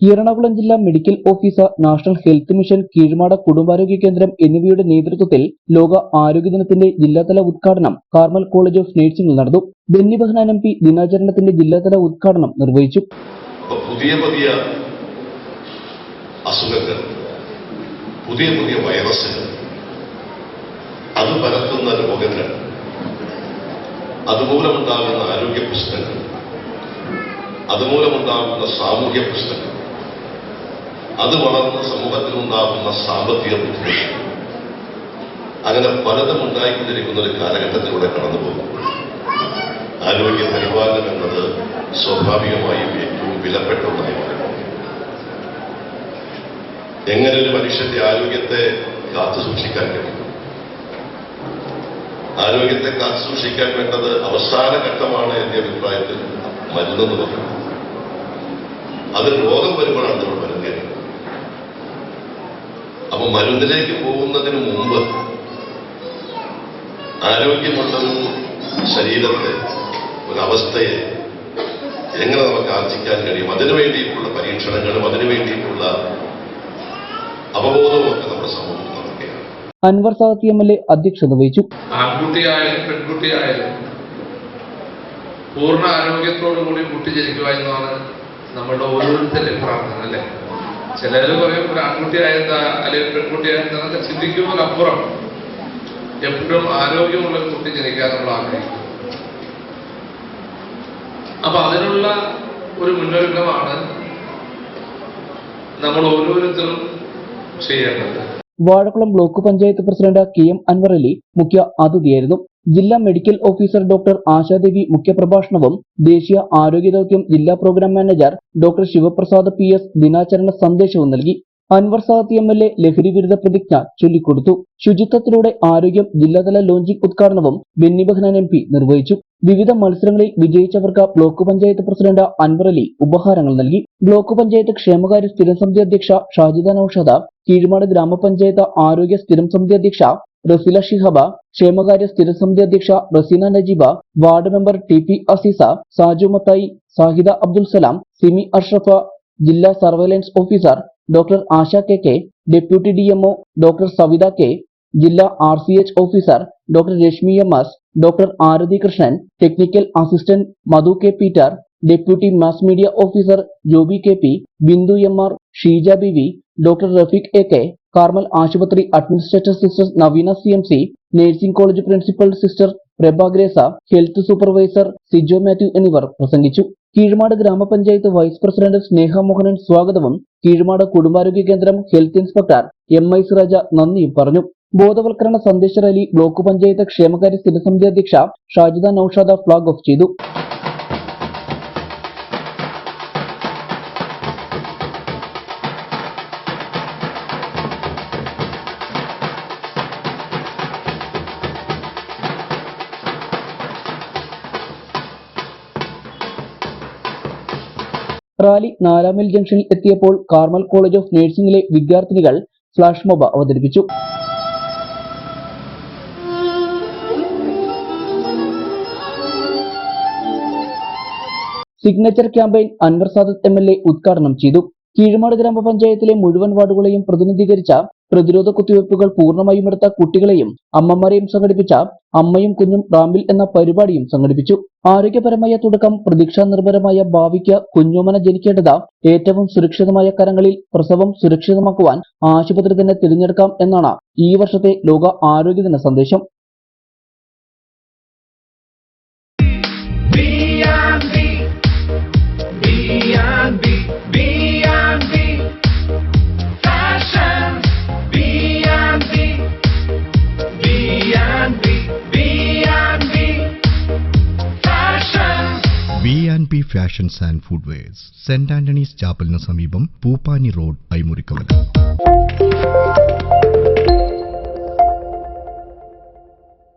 എറണാകുളം ജില്ലാ medical officer national health mission Keezhmad കുടുംബാരോഗ്യ കേന്ദ്രം എന്നിവയുടെ നേതൃത്വത്തിൽ ലോക ആരോഗ്യ ദിനത്തിന്റെ ജില്ലാതല ഉദ്ഘാടനം കാർമൽ കോളേജ് ഓഫ് നഴ്സിംഗിൽ നടന്നു. ബെന്നി ബഹ്നാൻ എം പി ദിനാചരണത്തിന്റെ ജില്ലാതല ഉദ്ഘാടനം നിർവഹിച്ചു. പുതിയ പുതിയ അസുഖങ്ങൾ പുതിയ പുതിയ വൈറസുകൾ അത് പരത്തുന്ന രോഗങ്ങൾ അതുമൂലമുണ്ടാകുന്ന ആരോഗ്യ പ്രശ്നങ്ങൾ അതുമൂലമുണ്ടാകുന്ന സാമൂഹ്യ പ്രശ്നങ്ങൾ അത് വളർന്ന് സമൂഹത്തിനുണ്ടാകുന്ന സാമ്പത്തിക ബുദ്ധിമുട്ട്. അങ്ങനെ പലതും ഉണ്ടായിക്കൊണ്ടിരിക്കുന്ന ഒരു കാലഘട്ടത്തിലൂടെ കടന്നുപോകും. ആരോഗ്യ പരിപാലനം എന്നത് സ്വാഭാവികമായും ഏറ്റവും വിലപ്പെട്ട ഒന്നായി എങ്ങനെ ഒരു മനുഷ്യന്റെ ആരോഗ്യത്തെ കാത്തു സൂക്ഷിക്കാൻ കഴിയും? ആരോഗ്യത്തെ കാത്തു സൂക്ഷിക്കാൻ വേണ്ടത് അവസാന ഘട്ടമാണ് എന്റെ അഭിപ്രായത്തിൽ മരുന്നെന്ന് പറയുന്നത്. അത് രോഗം വരുമ്പോഴാണ് നമ്മൾ മരുന്ന് അപ്പൊ മരുന്നിലേക്ക് പോകുന്നതിന് മുമ്പ് ആരോഗ്യമുള്ളൊരു ശരീരത്തെ ഒരവസ്ഥയെ എങ്ങനെ നമുക്ക് ആർജിക്കാൻ കഴിയും? അതിനു വേണ്ടിയിട്ടുള്ള പരീക്ഷണങ്ങളും അതിനു വേണ്ടിയിട്ടുള്ള അവബോധവും ഒക്കെ നമ്മുടെ സമൂഹത്തിൽ നടക്കുകയാണ്. Anwar Sadath M L A അധ്യക്ഷത വഹിച്ചു. ആൺകുട്ടിയായാലും പെൺകുട്ടിയായാലും പൂർണ ആരോഗ്യത്തോടു കൂടി കുട്ടി ജനിക്കുക എന്നതാണ് നമ്മളുടെ ഓരോരുത്തരുടെ പ്രാർത്ഥന അല്ലേ? ചിലര് പറയും ഒരു ആൺകുട്ടിയായെന്താ അല്ലെങ്കിൽ പെൺകുട്ടി എന്നൊക്കെ ചിന്തിക്കുമ്പോൾ അപ്പുറം എപ്പോഴും ആരോഗ്യമുള്ള കുട്ടി ജനിക്കാൻ നമ്മൾ ആഗ്രഹിക്കും അപ്പൊ അതിനുള്ള ഒരു മുന്നൊരുക്കമാണ് നമ്മൾ ഓരോരുത്തരും ചെയ്യേണ്ടത്. Vazhakulam block panchayat president K M Anvar Ali മുഖ്യ അതിഥിയായിരുന്നു. ജില്ലാ മെഡിക്കൽ ഓഫീസർ ഡോക്ടർ ആശാദേവി മുഖ്യപ്രഭാഷണവും ദേശീയ ആരോഗ്യ ദൗത്യം ജില്ലാ programme manager doctor Sivaprasad P S ദിനാചരണ സന്ദേശവും നൽകി. Anwar Sadath M L A ലഹരി വിരുദ്ധ പ്രതിജ്ഞ ചൊല്ലിക്കൊടുത്തു. ശുചിത്വത്തിലൂടെ ആരോഗ്യം ജില്ലാതല ലോഞ്ചിംഗ് ഉദ്ഘാടനവും ബെന്നി ബെഹ്നാൻ എം പി നിർവഹിച്ചു. വിവിധ മത്സരങ്ങളിൽ വിജയിച്ചവർക്ക് ബ്ലോക്ക് പഞ്ചായത്ത് പ്രസിഡന്റ് അൻവർ അലി ഉപഹാരങ്ങൾ നൽകി. ബ്ലോക്ക് പഞ്ചായത്ത് ക്ഷേമകാര്യ സ്ഥിരം സമിതി അധ്യക്ഷ ഷാജിദ ഔഷധ കീഴ്മാട് ഗ്രാമപഞ്ചായത്ത് ആരോഗ്യ സ്ഥിരം സമിതി അധ്യക്ഷ റസില ഷിഹബ ക്ഷേമകാര്യ സ്ഥിരസമിതി അധ്യക്ഷ Raseena Najeeba ward member T P Azeeza Saju Mathai Sahida Abdul Salam Simi Ashrafa ജില്ലാ surveillance officer doctor Asha K K deputy D M O doctor Savitha K ജില്ലാ R C H officer doctor Rashmi M S doctor Aarathi Krishnan technical assistant Madhu K Peter deputy mass media officer Joby K P Bindu M R Sheeja B V doctor Rafeeq A K Carmel ആശുപത്രി administrator sister Naveena C M C nursing college principal sister Prabha Grace health supervisor Sijo Mathew എന്നിവർ പ്രസംഗിച്ചു. കീഴ്മാട് ഗ്രാമപഞ്ചായത്ത് vice president സ്നേഹ മോഹനൻ സ്വാഗതവും. കീഴ്മാട് കുടുംബാരോഗ്യ കേന്ദ്രം health inspector M I Siraja നന്ദിയും പറഞ്ഞു. ബോധവൽക്കരണ സന്ദേശ റാലി ബ്ലോക്ക് പഞ്ചായത്ത് ക്ഷേമകാര്യ സ്ഥിരസമിതി അധ്യക്ഷ ഷാജിദ നൌഷാദ ഫ്ളാഗ് ഓഫ് ചെയ്തു. റാലി നാലാമൽ ജംഗ്ഷനിൽ എത്തിയപ്പോൾ കാർമൽ കോളേജ് ഓഫ് നഴ്സിംഗിലെ വിദ്യാർത്ഥിനികൾ ഫ്ലാഷ് മോബ് അവതരിപ്പിച്ചു. Signature campaign Anwar Sadath M L A ഉദ്ഘാടനം ചെയ്തു. കീഴുമാട് ഗ്രാമപഞ്ചായത്തിലെ മുഴുവൻ വാർഡുകളെയും പ്രതിനിധീകരിച്ച പ്രതിരോധ കുത്തിവയ്പ്പുകൾ പൂർണമായും എടുത്ത കുട്ടികളെയും അമ്മമാരെയും സംഘടിപ്പിച്ച അമ്മയും കുഞ്ഞും റാമ്പിൽ എന്ന പരിപാടിയും സംഘടിപ്പിച്ചു. ആരോഗ്യപരമായ തുടക്കം പ്രതീക്ഷാ നിർഭരമായ ഭാവിക്ക് കുഞ്ഞുമന ജനിക്കേണ്ടത് ഏറ്റവും സുരക്ഷിതമായ കരങ്ങളിൽ പ്രസവം സുരക്ഷിതമാക്കുവാൻ ആശുപത്രി തന്നെ തിരഞ്ഞെടുക്കാം എന്നാണ് ഈ വർഷത്തെ ലോക ആരോഗ്യദിന സന്ദേശം. Fashions and food wears saint Antony's ചാപ്പലിന് സമീപം പൂപ്പാനി റോഡ് ഐമുറിക്കവല